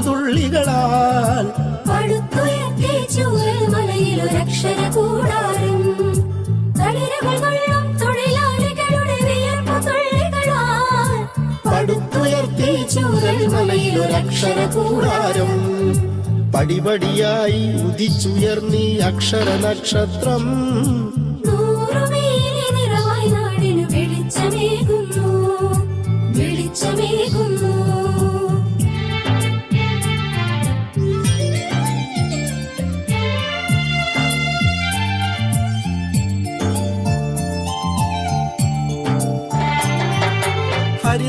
തുള്ളികളാൽ പടുത്തുയർത്തി കൂടാരം ചൂരൽ കൂടാരം. പടിപടിയായി ഉദിച്ചുയർന്നി അക്ഷര നക്ഷത്രം നൂറുമേനി നിറവായി നാടിനു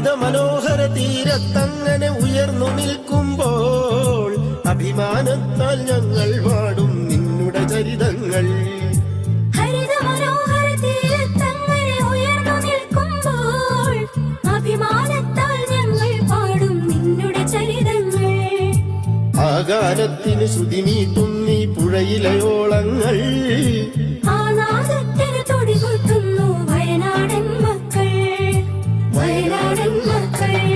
ഹരിത മനോഹര തീരത്തങ്ങനെ ഉയർന്നു നിൽക്കുമ്പോൾ അഭിമാനത്താൽ ഞങ്ങൾ പാടും നിന്നുടെ ചരിതങ്ങൾ. ഹരിത മനോഹര തീരത്തങ്ങനെ ഉയർന്നു നിൽക്കുമ്പോൾ അഭിമാനത്താൽ ഞങ്ങൾ പാടും നിന്നുടെ ചരിതങ്ങൾ. ആകാരത്തിന് ശ്രുതിമീട്ടുന്നീ പുഴയിലെ ഓളങ്ങൾ ആ നാദത്തിന് തൊടികൊട്ടുന്നു വയനാടൻ മക്കൾ. വയനാടൻ മക്കൾ